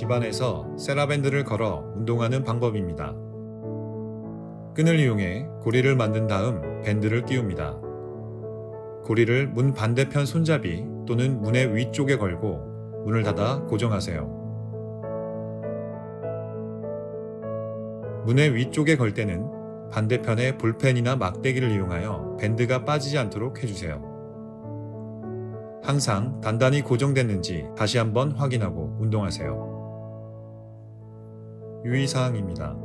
집안에서 세라밴드를 걸어 운동하는 방법입니다. 끈을 이용해 고리를 만든 다음 밴드를 끼웁니다. 고리를 문 반대편 손잡이 또는 문의 위쪽에 걸고 문을 닫아 고정하세요. 문의 위쪽에 걸 때는 반대편에 볼펜이나 막대기를 이용하여 밴드가 빠지지 않도록 해주세요. 항상 단단히 고정됐는지 다시 한번 확인하고 운동하세요. 유의사항입니다.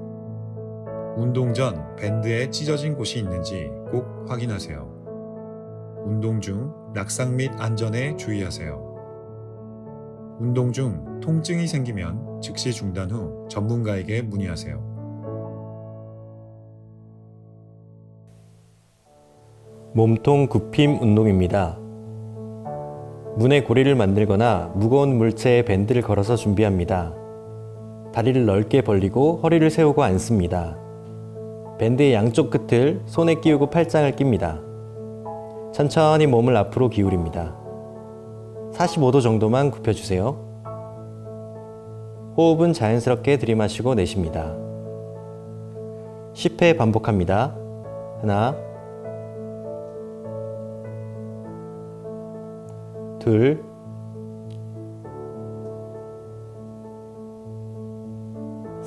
운동 전 밴드에 찢어진 곳이 있는지 꼭 확인하세요. 운동 중 낙상 및 안전에 주의하세요. 운동 중 통증이 생기면 즉시 중단 후 전문가에게 문의하세요. 몸통 굽힘 운동입니다. 문에 고리를 만들거나 무거운 물체에 밴드를 걸어서 준비합니다. 다리를 넓게 벌리고 허리를 세우고 앉습니다. 밴드의 양쪽 끝을 손에 끼우고 팔짱을 낍니다. 천천히 몸을 앞으로 기울입니다. 45도 정도만 굽혀주세요. 호흡은 자연스럽게 들이마시고 내쉽니다. 10회 반복합니다. 하나, 둘,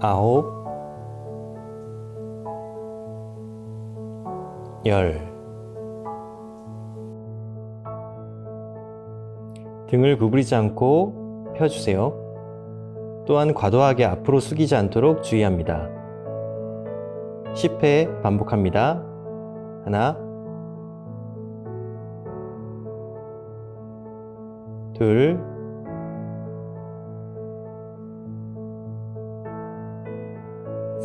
아홉, 열. 등을 구부리지 않고 펴주세요. 또한 과도하게 앞으로 숙이지 않도록 주의합니다. 10회 반복합니다. 하나, 둘,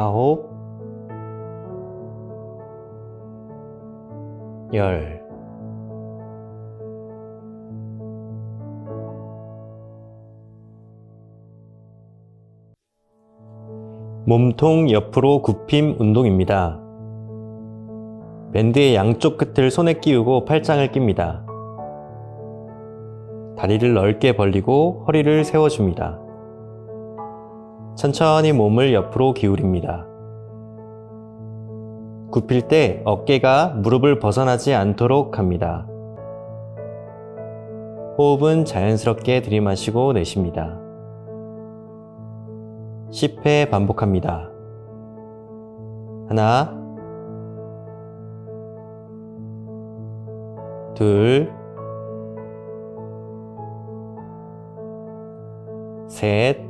아홉, 열. 몸통 옆으로 굽힘 운동입니다. 밴드의 양쪽 끝을 손에 끼우고 팔짱을 낍니다. 다리를 넓게 벌리고 허리를 세워줍니다. 천천히 몸을 옆으로 기울입니다. 굽힐 때 어깨가 무릎을 벗어나지 않도록 합니다. 호흡은 자연스럽게 들이마시고 내쉽니다. 10회 반복합니다. 하나, 둘, 셋,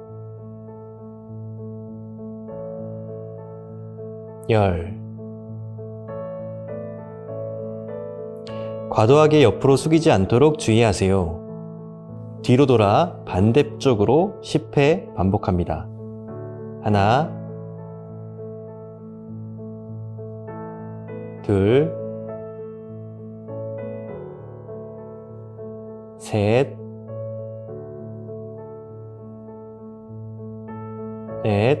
열. 과도하게 옆으로 숙이지 않도록 주의하세요. 뒤로 돌아 반대쪽으로 10회 반복합니다. 하나, 둘, 셋, 넷,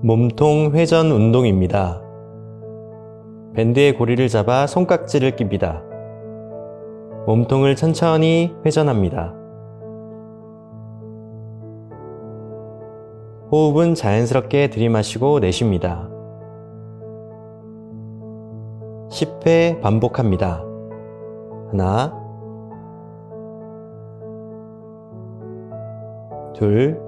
몸통 회전 운동입니다. 밴드의 고리를 잡아 손깍지를 낍니다. 몸통을 천천히 회전합니다. 호흡은 자연스럽게 들이마시고 내쉽니다. 10회 반복합니다. 하나, 둘,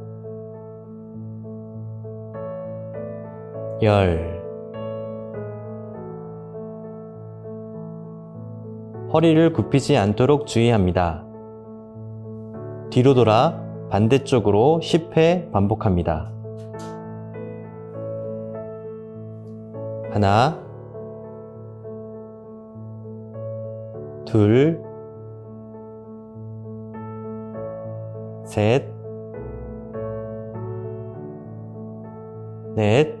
열. 허리를 굽히지 않도록 주의합니다. 뒤로 돌아 반대쪽으로 10회 반복합니다. 하나, 둘, 셋, 넷,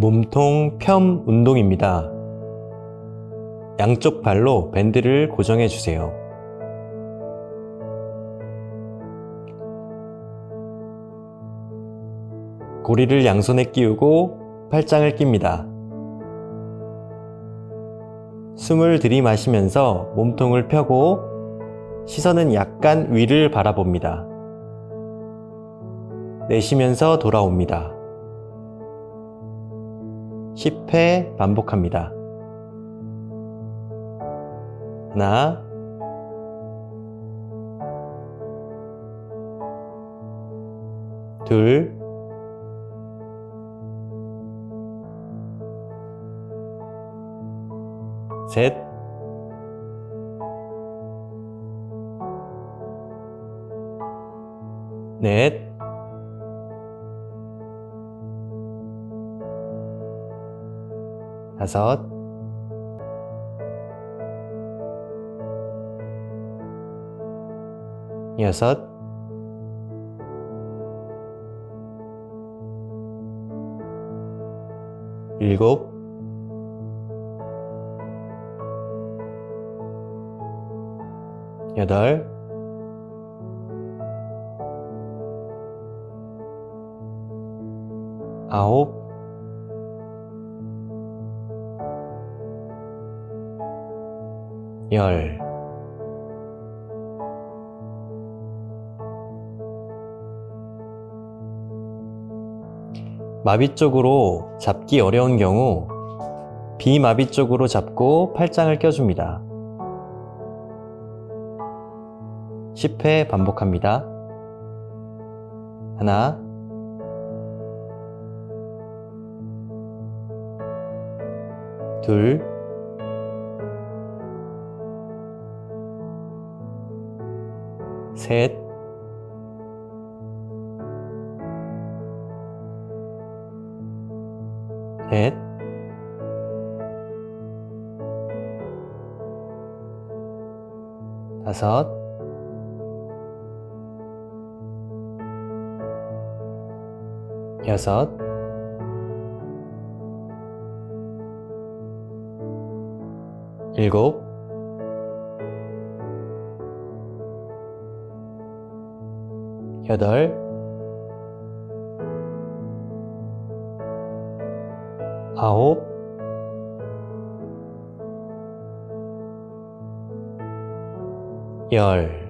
몸통 펴 운동입니다. 양쪽 발로 밴드를 고정해 주세요. 고리를 양손에 끼우고 팔짱을 낍니다. 숨을 들이마시면서 몸통을 펴고 시선은 약간 위를 바라봅니다. 내쉬면서 돌아옵니다. 10회 반복합니다. 하나, 둘, 셋, 넷, 다섯, 여섯, 일곱, 여덟, 아홉, 열. 마비 쪽으로 잡기 어려운 경우 비마비 쪽으로 잡고 팔짱을 껴줍니다. 10회 반복합니다. 하나, 둘, 셋, 넷, 다섯, 여섯, 일곱, 여덟, 아홉, 열.